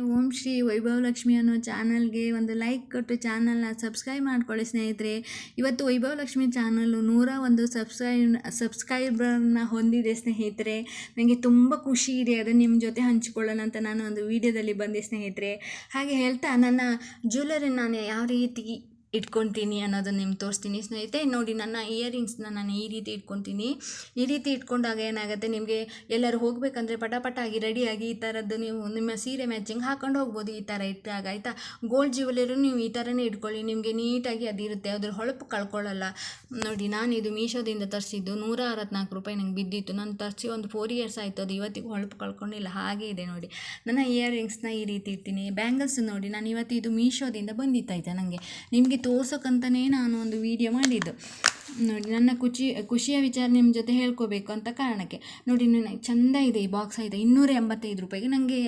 ಓಂ ಶ್ರೀ ವೈಭವ ಲಕ್ಷ್ಮಿ ಅನ್ನೋ ಚಾನಲ್ಗೆ ಒಂದು ಲೈಕ್ ಕೊಟ್ಟು ಚಾನಲ್ನ ಸಬ್ಸ್ಕ್ರೈಬ್ ಮಾಡ್ಕೊಳ್ಳಿ ಸ್ನೇಹಿತರೆ. ಇವತ್ತು ವೈಭವ ಲಕ್ಷ್ಮಿ ಚಾನಲ್ಲು ನೂರ ಒಂದು ಸಬ್ಸ್ಕ್ರೈಬ್, ಸಬ್ಸ್ಕ್ರೈಬರ್ನ ಹೊಂದಿದೆ ಸ್ನೇಹಿತರೆ. ನನಗೆ ತುಂಬ ಖುಷಿ ಇದೆ ಅದನ್ನು ನಿಮ್ಮ ಜೊತೆ ಹಂಚಿಕೊಳ್ಳೋಣ ಅಂತ ನಾನು ಒಂದು ವಿಡಿಯೋದಲ್ಲಿ ಬಂದೆ ಸ್ನೇಹಿತರೆ. ಹಾಗೆ ಹೇಳ್ತಾ ನನ್ನ ಜ್ಯುವೆಲರಿ ನಾನು ಯಾವ ರೀತಿ ಇಟ್ಕೊತೀನಿ ಅನ್ನೋದನ್ನು ನಿಮ್ಗೆ ತೋರಿಸ್ತೀನಿ. ಸ್ನೇಹಿತೆ ನೋಡಿ ನನ್ನ ಇಯರಿಂಗ್ಸ್ನ ನಾನು ಈ ರೀತಿ ಇಟ್ಕೊತೀನಿ. ಈ ರೀತಿ ಇಟ್ಕೊಂಡಾಗ ಏನಾಗುತ್ತೆ ನಿಮಗೆ ಎಲ್ಲರೂ ಹೋಗಬೇಕಂದ್ರೆ ಪಟಾಪಟಾಗಿ ರೆಡಿಯಾಗಿ ಈ ಥರದ್ದು ನೀವು ನಿಮ್ಮ ಸೀರೆ ಮ್ಯಾಚಿಂಗ್ ಹಾಕೊಂಡು ಹೋಗ್ಬೋದು ಈ ಥರ ಇಟ್ಟಾಗ, ಆಯಿತಾ? ಗೋಲ್ಡ್ ಜ್ಯುವೆಲರಿ ನೀವು ಈ ಥರನೇ ಇಟ್ಕೊಳ್ಳಿ. ನಿಮಗೆ ನೀಟಾಗಿ ಅದಿರುತ್ತೆ ಅದ್ರ ಹೊಳಪು ಕಳ್ಕೊಳ್ಳಲ್ಲ. ನೋಡಿ, ನಾನು ಇದು ಮೀಶೋದಿಂದ ತರಿಸಿದ್ದು ನೂರ ಅರವತ್ನಾಲ್ಕು ರೂಪಾಯಿ ನಂಗೆ ಬಿದ್ದಿತ್ತು. ನಾನು ತರಿಸಿ ಒಂದು ಫೋರ್ ಇಯರ್ಸ್ ಆಯಿತು, ಅದು ಇವತ್ತಿಗೂ ಹೊಳಪು ಕಳ್ಕೊಂಡಿಲ್ಲ. ಹಾಗೆ ಇದೆ ನೋಡಿ. ನನ್ನ ಇಯರಿಂಗ್ಸ್ನ ಈ ರೀತಿ ಇರ್ತೀನಿ ಬ್ಯಾಂಗಲ್ಸ್ ನೋಡಿ, ನಾನು ಇವತ್ತು ಇದು ಮೀಶೋದಿಂದ ಬಂದಿತ್ತಾಯ್ತಾ ನನಗೆ ನಿಮಗೆ ತೋರ್ಸೋಕ್ಕಂತಲೇ ನಾನು ಒಂದು ವಿಡಿಯೋ ಮಾಡಿದ್ದು. ನೋಡಿ, ನನ್ನ ಖುಷಿ ಖುಷಿಯ ವಿಚಾರ ನಿಮ್ಮ ಜೊತೆ ಹೇಳ್ಕೋಬೇಕು ಅಂತ ಕಾರಣಕ್ಕೆ. ನೋಡಿ ನನಗೆ ಚಂದ ಇದೆ, ಈ ಬಾಕ್ಸ್ ಆಯಿತಾ ಇನ್ನೂರ ಎಂಬತ್ತೈದು ರೂಪಾಯಿಗೆ ನನಗೆ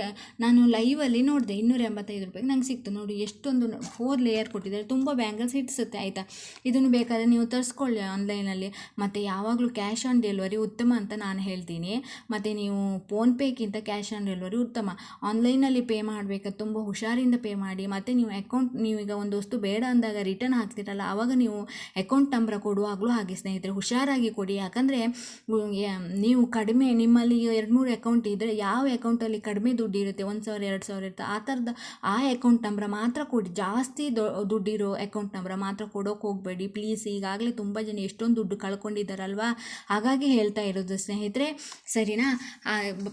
ನಾನು ಲೈವಲ್ಲಿ ನೋಡಿದೆ, ಇನ್ನೂರ ಎಂಬತ್ತೈದು ರೂಪಾಯಿಗೆ ನಂಗೆ ಸಿಕ್ತು. ನೋಡಿ, ಎಷ್ಟೊಂದು ಫೋರ್ ಲೇಯರ್ ಕೊಟ್ಟಿದ್ದಾರೆ, ತುಂಬ ಬ್ಯಾಂಗಲ್ಸ್ ಹಿಡಿಸುತ್ತೆ, ಆಯಿತಾ? ಇದನ್ನು ಬೇಕಾದರೆ ನೀವು ತರಿಸ್ಕೊಳ್ಳಿ ಆನ್ಲೈನಲ್ಲಿ ಮತ್ತು ಯಾವಾಗಲೂ ಕ್ಯಾಶ್ ಆನ್ ಡೆಲಿವರಿ ಉತ್ತಮ ಅಂತ ನಾನು ಹೇಳ್ತೀನಿ. ಮತ್ತು ನೀವು ಫೋನ್ಪೇಗಿಂತ ಕ್ಯಾಶ್ ಆನ್ ಡೆಲಿವರಿ ಉತ್ತಮ. ಆನ್ಲೈನಲ್ಲಿ ಪೇ ಮಾಡಬೇಕಾದ್ರೆ ತುಂಬ ಹುಷಾರಿಂದ ಪೇ ಮಾಡಿ, ಮತ್ತು ನೀವು ಅಕೌಂಟ್ ನೀವೀಗ ಒಂದು ವಸ್ತು ಬೇಡ ಅಂದಾಗ ರಿಟರ್ನ್ ಹಾಕ್ತೀರಲ್ಲ ಆವಾಗ ನೀವು ಅಕೌಂಟ್ ನಂಬರ್ ಕೊಡುವಾಗಲೂ ಹಾಗೆ ಸ್ನೇಹಿತರೆ, ಹುಷಾರಾಗಿ ಕೊಡಿ. ಯಾಕಂದರೆ ನೀವು ಕಡಿಮೆ ನಿಮ್ಮಲ್ಲಿ ಎರಡು ಮೂರು ಅಕೌಂಟ್ ಇದ್ದರೆ ಯಾವ ಅಕೌಂಟಲ್ಲಿ ಕಡಿಮೆ ದುಡ್ಡು ಇರುತ್ತೆ? ಒಂದು ಸಾವಿರ, ಎರಡು ಸಾವಿರ ಇರುತ್ತೆ? ಆ ಥರದ, ಆ ಅಕೌಂಟ್ ನಂಬರ್ ಮಾತ್ರ ಕೊಡಿ. ಜಾಸ್ತಿ ದುಡ್ಡಿರೋ ಅಕೌಂಟ್ ನಂಬರ್ ಮಾತ್ರ ಕೊಡೋಕೆ ಹೋಗಬೇಡಿ. ಪ್ಲೀಸ್ ಈಗಾಗಲೇ ತುಂಬ ಜನ ಎಷ್ಟೊಂದು ದುಡ್ಡು ಕಳ್ಕೊಂಡಿದ್ದಾರಲ್ವಾ? ಹಾಗಾಗಿ ಹೇಳ್ತಾ ಇರೋದು ಸ್ನೇಹಿತರೆ, ಸರಿನಾ?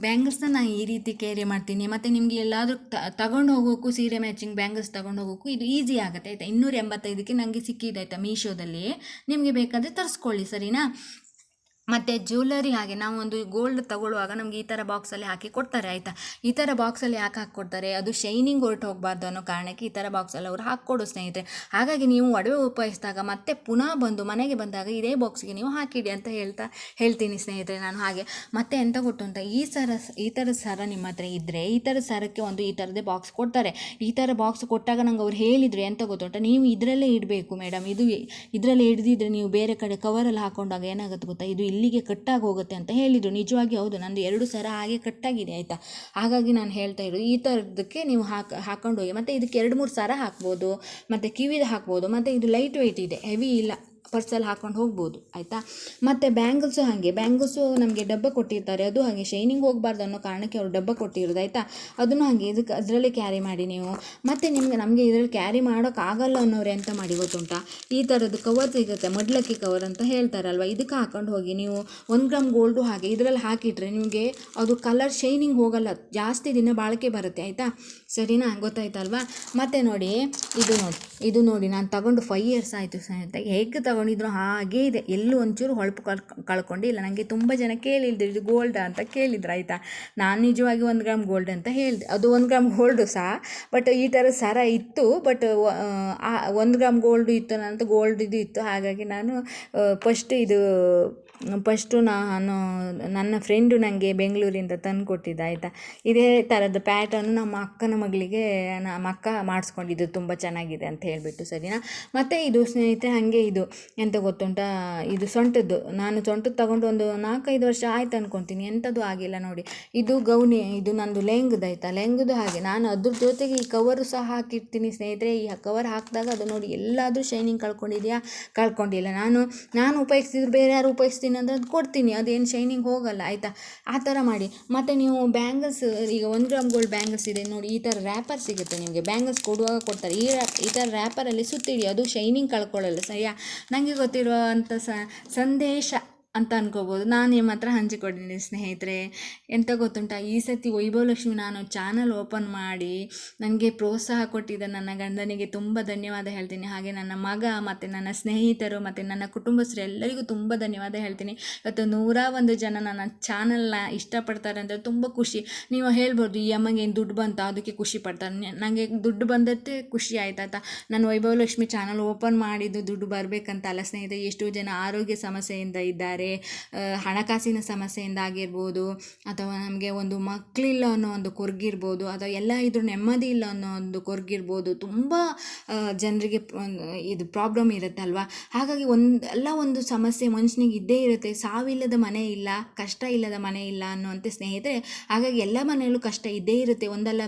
ಬ್ಯಾಂಗಲ್ಸ್ನ ನಾನು ಈ ರೀತಿ ಕೇರಿ ಮಾಡ್ತೀನಿ. ಮತ್ತು ನಿಮಗೆ ಎಲ್ಲಾದರೂ ತಗೊಂಡು ಹೋಗೋಕ್ಕೂ ಸೀರೆ ಮ್ಯಾಚಿಂಗ್ ಬ್ಯಾಂಗಲ್ಸ್ ತಗೊಂಡು ಹೋಗೋಕ್ಕೂ ಇದು ಈಸಿ ಆಗುತ್ತೆ. ಆಯಿತಾ? ಇನ್ನೂರ ಎಂಬತ್ತೈದಕ್ಕೆ ನನಗೆ ಸಿಕ್ಕಿದೆ ಆಯಿತಾ ಮೀಶೋದಲ್ಲಿ ನಿಮಗೆ ಬೇಕಾದರೆ ತರಿಸ್ಕೊಳ್ಳಿ ಸರಿನಾ? ಮತ್ತು ಜ್ಯುವೆಲ್ಲರಿ ಹಾಗೆ ನಾವು ಒಂದು ಗೋಲ್ಡ್ ತಗೊಳ್ಳುವಾಗ ನಮಗೆ ಈ ಥರ ಬಾಕ್ಸಲ್ಲಿ ಹಾಕಿ ಕೊಡ್ತಾರೆ, ಆಯಿತಾ? ಈ ಥರ ಬಾಕ್ಸಲ್ಲಿ ಯಾಕೆ ಹಾಕ್ಕೊಡ್ತಾರೆ? ಅದು ಶೈನಿಂಗ್ ಹೊರಟು ಹೋಗಬಾರ್ದು ಅನ್ನೋ ಕಾರಣಕ್ಕೆ ಈ ಥರ ಬಾಕ್ಸಲ್ಲಿ ಅವರು ಹಾಕ್ಕೊಡು ಸ್ನೇಹಿತರೆ. ಹಾಗಾಗಿ ನೀವು ಒಡವೆ ಉಪಯೋಗಿಸಿದಾಗ ಮತ್ತೆ ಪುನಃ ಬಂದು ಮನೆಗೆ ಬಂದಾಗ ಇದೇ ಬಾಕ್ಸ್ಗೆ ನೀವು ಹಾಕಿಡಿ ಅಂತ ಹೇಳ್ತಾ ಹೇಳ್ತೀನಿ ಸ್ನೇಹಿತರೆ ನಾನು ಹಾಗೆ. ಮತ್ತೆ ಎಂತ ಕೊಟ್ಟು ಅಂತ ಈ ಸರ, ಈ ಥರದ ಸರ ನಿಮ್ಮ ಹತ್ರ ಇದ್ದರೆ ಈ ಥರ ಸರಕ್ಕೆ ಒಂದು ಈ ಥರದೇ ಬಾಕ್ಸ್ ಕೊಡ್ತಾರೆ. ಈ ಥರ ಬಾಕ್ಸ್ ಕೊಟ್ಟಾಗ ನಂಗೆ ಅವ್ರು ಹೇಳಿದರು ಎಂತ ಗೊತ್ತುಂಟ? ನೀವು ಇದರಲ್ಲೇ ಇಡಬೇಕು ಮೇಡಮ್ ಇದು ಇದರಲ್ಲೇ ಹಿಡ್ದಿದ್ರೆ ನೀವು ಬೇರೆ ಕಡೆ ಕವರಲ್ಲಿ ಹಾಕೊಂಡಾಗ ಏನಾಗುತ್ತೆ ಗೊತ್ತಾ? ಇದು ಇಲ್ಲಿಗೆ ಕಟ್ಟಾಗಿ ಹೋಗುತ್ತೆ ಅಂತ ಹೇಳಿದರು. ನಿಜವಾಗಿ ಹೌದು, ನಂದು ಎರಡು ಸರ ಹಾಗೆ ಕಟ್ಟಾಗಿದೆ, ಆಯಿತಾ? ಹಾಗಾಗಿ ನಾನು ಹೇಳ್ತಾ ಇರೋದು, ಈ ಥರದಕ್ಕೆ ನೀವು ಹಾಕಿ, ಹಾಕೊಂಡು ಹೋಗಿ. ಮತ್ತು ಇದಕ್ಕೆ ಎರಡು ಮೂರು ಸರ ಹಾಕ್ಬೋದು, ಮತ್ತು ಕಿವಿದು ಹಾಕ್ಬೋದು, ಮತ್ತು ಇದು ಲೈಟ್ ವೆಯ್ಟ್ ಇದೆ ಹೆವಿ ಇಲ್ಲ. ಪರ್ಸಲ್ಲಿ ಹಾಕ್ಕೊಂಡು ಹೋಗ್ಬೋದು, ಆಯಿತಾ? ಮತ್ತು ಬ್ಯಾಂಗಲ್ಸು ಹಾಗೆ ಬ್ಯಾಂಗಲ್ಸು ನಮಗೆ ಡಬ್ಬ ಕೊಟ್ಟಿರ್ತಾರೆ, ಅದು ಹಾಗೆ ಶೈನಿಂಗ್ ಹೋಗಬಾರ್ದು ಅನ್ನೋ ಕಾರಣಕ್ಕೆ ಅವರು ಡಬ್ಬ ಕೊಟ್ಟಿರೋದು, ಆಯಿತಾ? ಅದನ್ನು ಹಾಗೆ ಇದಕ್ಕೆ ಅದರಲ್ಲೇ ಕ್ಯಾರಿ ಮಾಡಿ ನೀವು. ಮತ್ತು ನಿಮಗೆ, ನಮಗೆ ಇದರಲ್ಲಿ ಕ್ಯಾರಿ ಮಾಡೋಕ್ಕಾಗಲ್ಲ ಅನ್ನೋರು ಎಂತ ಮಾಡಿ ಗೊತ್ತುಂಟಾ? ಈ ಥರದ್ದು ಕವರ್ ಸಿಗುತ್ತೆ ಮಡ್ಲಕ್ಕಿ ಕವರ್ ಅಂತ ಹೇಳ್ತಾರಲ್ವ? ಇದಕ್ಕೆ ಹಾಕೊಂಡು ಹೋಗಿ ನೀವು ಒಂದು ಗ್ರಾಮ್ ಗೋಲ್ಡು ಹಾಗೆ ಇದರಲ್ಲಿ ಹಾಕಿಟ್ರೆ ನಿಮಗೆ ಅದು ಕಲರ್ ಶೈನಿಂಗ್ ಹೋಗಲ್ಲ, ಜಾಸ್ತಿ ದಿನ ಬಾಳಿಕೆ ಬರುತ್ತೆ, ಆಯಿತಾ? ಸರಿನಾ? ಗೊತ್ತಾಯ್ತಲ್ವಾ? ಮತ್ತು ನೋಡಿ, ಇದು ನೋಡಿ ಇದು ನೋಡಿ, ನಾನು ತಗೊಂಡು ಫೈವ್ ಇಯರ್ಸ್ ಆಯಿತು ಅಂತ ಹೇಗೆ ತಗೊಂಡಿದ್ರು ಹಾಗೇ ಇದೆ. ಎಲ್ಲೂ ಒಂಚೂರು ಹೊಳಪು ಕಳ್ ಕಳ್ಕೊಂಡಿಲ್ಲ ನನಗೆ ತುಂಬ ಜನ ಕೇಳಿದ್ರು ಇದು ಗೋಲ್ಡ್ ಅಂತ ಕೇಳಿದ್ರು, ಆಯಿತಾ? ನಾನು ನಿಜವಾಗಿ ಒಂದು ಗ್ರಾಮ್ ಗೋಲ್ಡ್ ಅಂತ ಹೇಳಿದೆ. ಅದು ಒಂದು ಗ್ರಾಮ್ ಗೋಲ್ಡು ಸಹ ಬಟ್ ಈ ಥರ ಸರ ಇತ್ತು ಬಟ್ ಒಂದು ಗ್ರಾಮ್ ಗೋಲ್ಡು ಇತ್ತು ನಂತರ ಗೋಲ್ಡ್ ಇದು ಇತ್ತು. ಹಾಗಾಗಿ ನಾನು ಫಸ್ಟ್ ಇದು ಫಸ್ಟು ನಾನು, ನನ್ನ ಫ್ರೆಂಡು ನನಗೆ ಬೆಂಗಳೂರಿಂದ ತಂದು ಕೊಟ್ಟಿದ್ದು ಆಯಿತಾ? ಇದೇ ಥರದ ಪ್ಯಾಟರ್ನು ನಮ್ಮ ಅಕ್ಕನ ಮಗಳಿಗೆ, ನಮ್ಮ ಅಕ್ಕ ಮಾಡಿಸ್ಕೊಂಡಿದ್ದು. ತುಂಬ ಚೆನ್ನಾಗಿದೆ ಅಂತ ಹೇಳಿಬಿಟ್ಟು, ಸರಿನಾ? ಮತ್ತು ಇದು ಸ್ನೇಹಿತರೆ, ಹಾಗೆ ಇದು. ಎಂತ ಗೊತ್ತುಂಟಾ? ಇದು ಸೊಂಟದ್ದು. ನಾನು ಸೊಂಟದ್ದು ತಗೊಂಡು ಒಂದು ನಾಲ್ಕೈದು ವರ್ಷ ಆಯ್ತು ಅಂದ್ಕೊತೀನಿ ಎಂಥದ್ದು ಆಗಿಲ್ಲ ನೋಡಿ. ಇದು ಗೌನಿ, ಇದು ನಂದು ಲೆಹಂಗದ್ದು ಆಯಿತಾ? ಲೆಹಂಗದ್ದು ಹಾಗೆ. ನಾನು ಅದ್ರ ಜೊತೆಗೆ ಈ ಕವರು ಸಹ ಹಾಕಿರ್ತೀನಿ ಸ್ನೇಹಿತರೆ. ಈ ಕವರ್ ಹಾಕಿದಾಗ ಅದು ನೋಡಿ ಎಲ್ಲಾದರೂ ಶೈನಿಂಗ್ ಕಳ್ಕೊಂಡಿದೆಯಾ? ಕಳ್ಕೊಂಡಿಲ್ಲ. ನಾನು ನಾನು ಉಪಯೋಗಿಸಿದ್ರು ಬೇರೆ ಯಾರು ಉಪಯೋಗಿಸ್ತೀನಿ ಅಂದರೆ ಅದು ಕೊಡ್ತೀನಿ. ಅದೇನು ಶೈನಿಂಗ್ ಹೋಗಲ್ಲ, ಆಯಿತಾ? ಆ ಥರ ಮಾಡಿ. ಮತ್ತು ನೀವು ಬ್ಯಾಂಗಲ್ಸ್ ಈಗ ಒಂದು ಗ್ರಾಮ್ ಗೋಲ್ಡ್ ಬ್ಯಾಂಗಲ್ಸ್ ಇದೆ. ನೋಡಿ, ಈ ಥರ ರ್ಯಾಪರ್ ಸಿಗುತ್ತೆ ನಿಮಗೆ. ಬ್ಯಾಂಗಲ್ಸ್ ಕೊಡುವಾಗ ಕೊಡ್ತಾರೆ. ಈ ಈ ಥರ ರ್ಯಾಪರಲ್ಲಿ ಸುತ್ತಿಡಿ. ಅದು ಶೈನಿಂಗ್ ಕಳ್ಕೊಳ್ಳಲ್ಲ, ಸರಿಯಾ? ನನಗೆ ಗೊತ್ತಿರುವಂಥ ಸಂದೇಶ ಅಂತ ಅನ್ಕೋಬೋದು. ನಾನು ನಿಮ್ಮ ಹತ್ರ ಹಂಚಿಕೊಂಡಿದ್ದೀನಿ ಸ್ನೇಹಿತರೆ. ಎಂತ ಗೊತ್ತುಂಟ? ಈ ಸತಿ ವೈಭವ ಲಕ್ಷ್ಮಿ ನಾನು ಚಾನಲ್ ಓಪನ್ ಮಾಡಿ ನನಗೆ ಪ್ರೋತ್ಸಾಹ ಕೊಟ್ಟಿದ್ದ ನನ್ನ ಗಂಡನಿಗೆ ತುಂಬ ಧನ್ಯವಾದ ಹೇಳ್ತೀನಿ. ಹಾಗೆ ನನ್ನ ಮಗ ಮತ್ತು ನನ್ನ ಸ್ನೇಹಿತರು ಮತ್ತು ನನ್ನ ಕುಟುಂಬಸ್ಥರು ಎಲ್ಲರಿಗೂ ತುಂಬ ಧನ್ಯವಾದ ಹೇಳ್ತೀನಿ. ಇವತ್ತು ನೂರ ಒಂದು ಜನ ನನ್ನ ಚಾನಲ್ನ ಇಷ್ಟಪಡ್ತಾರೆ ಅಂದರೆ ತುಂಬ ಖುಷಿ. ನೀವು ಹೇಳ್ಬೋದು, ಈ ಅಮ್ಮಗೆ ಏನು ದುಡ್ಡು ಬಂತ? ಅದಕ್ಕೆ ಖುಷಿ ಪಡ್ತಾರೆ. ನನಗೆ ದುಡ್ಡು ಬಂದದ್ದೇ ಖುಷಿ ಆಯ್ತಾಯ್ತಾ ನಾನು ವೈಭವ ಲಕ್ಷ್ಮಿ ಚಾನಲ್ ಓಪನ್ ಮಾಡಿದ್ದು ದುಡ್ಡು ಬರಬೇಕಂತ ಅಲ್ಲ ಸ್ನೇಹಿತರೆ. ಎಷ್ಟೋ ಜನ ಆರೋಗ್ಯ ಸಮಸ್ಯೆಯಿಂದ ಇದ್ದಾರೆ. ಇದ್ದಾರೆ ಹಣಕಾಸಿನ ಸಮಸ್ಯೆಯಿಂದ ಆಗಿರ್ಬೋದು, ಅಥವಾ ನಮಗೆ ಒಂದು ಮಕ್ಕಳಿಲ್ಲ ಅನ್ನೋ ಒಂದು ಕೊರಗಿರ್ಬೋದು, ಅಥವಾ ಎಲ್ಲ ಇದ್ರೂ ನೆಮ್ಮದಿ ಇಲ್ಲ ಅನ್ನೋ ಒಂದು ಕೊರಗಿರ್ಬೋದು, ತುಂಬ ಜನರಿಗೆ ಇದು ಪ್ರಾಬ್ಲಮ್ ಇರುತ್ತಲ್ವ? ಹಾಗಾಗಿ ಒಂದು, ಎಲ್ಲ ಒಂದು ಸಮಸ್ಯೆ ಮನುಷ್ಯನಿಗೆ ಇದ್ದೇ ಇರುತ್ತೆ. ಸಾವಿಲ್ಲದ ಮನೆ ಇಲ್ಲ, ಕಷ್ಟ ಇಲ್ಲದ ಮನೆ ಇಲ್ಲ ಅನ್ನುವಂತೆ ಸ್ನೇಹಿತರೆ, ಹಾಗಾಗಿ ಎಲ್ಲ ಮನೆಯಲ್ಲೂ ಕಷ್ಟ ಇದ್ದೇ ಇರುತ್ತೆ. ಒಂದಲ್ಲ,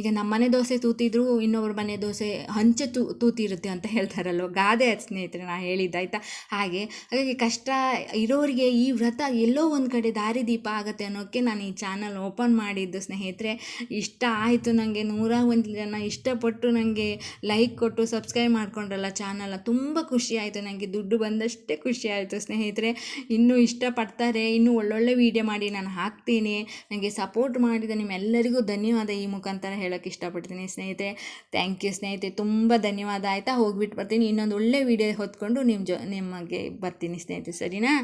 ಈಗ ನಮ್ಮ ಮನೆ ದೋಸೆ ತೂತಿದ್ರು ಇನ್ನೊಬ್ಬರ ಮನೆ ದೋಸೆ ಹಂಚೆ ತೂ, ತೂತಿರುತ್ತೆ ಅಂತ ಹೇಳ್ತಾರಲ್ವ? ಗಾದೆ ಸ್ನೇಹಿತರೆ ನಾನು ಹೇಳಿದ್ದು, ಆಯಿತಾ? ಹಾಗೆ, ಹಾಗಾಗಿ ಕಷ್ಟ ಇರೋರಿಗೆ ಈ ವ್ರತ ಎಲ್ಲೋ ಒಂದು ಕಡೆ ದಾರಿದೀಪ ಆಗುತ್ತೆ ಅನ್ನೋಕ್ಕೆ ನಾನು ಈ ಚಾನಲ್ ಓಪನ್ ಮಾಡಿದ್ದು, ಸ್ನೇಹಿತರೆ. ಇಷ್ಟ ಆಯಿತು ನನಗೆ ನೂರ ಒಂದು ಜನ ಇಷ್ಟಪಟ್ಟು ನನಗೆ ಲೈಕ್ ಕೊಟ್ಟು ಸಬ್ಸ್ಕ್ರೈಬ್ ಮಾಡ್ಕೊಂಡ್ರಲ್ಲ ಚಾನಲ್ ತುಂಬ ಖುಷಿ ಆಯಿತು ನನಗೆ ದುಡ್ಡು ಬಂದಷ್ಟೇ ಖುಷಿ ಆಯಿತು, ಸ್ನೇಹಿತರೆ. ಇನ್ನೂ ಇಷ್ಟಪಡ್ತಾರೆ, ಇನ್ನೂ ಒಳ್ಳೊಳ್ಳೆ ವೀಡಿಯೋ ಮಾಡಿ ನಾನು ಹಾಕ್ತೀನಿ. ನನಗೆ ಸಪೋರ್ಟ್ ಮಾಡಿದ ನಿಮ್ಮೆಲ್ಲರಿಗೂ ಧನ್ಯವಾದ ಈ ಮುಖಾಂತರ ಹೇಳೋಕ್ಕೆ ಇಷ್ಟಪಡ್ತೀನಿ, ಸ್ನೇಹಿತರೆ. ಥ್ಯಾಂಕ್ ಯು ಸ್ನೇಹಿತರೆ. ತುಂಬ ಧನ್ಯವಾದ. ಆಯಿತಾ, ಹೋಗ್ಬಿಟ್ಟು ಬರ್ತೀನಿ. ಇನ್ನೊಂದು ಒಳ್ಳೆ ವೀಡಿಯೋ ಹೊತ್ಕೊಂಡು ನಿಮ್ಮ ಜೊ, ನಿಮಗೆ ಬರ್ತೀನಿ, ಸ್ನೇಹಿತರೆ. ಸರಿನಾ?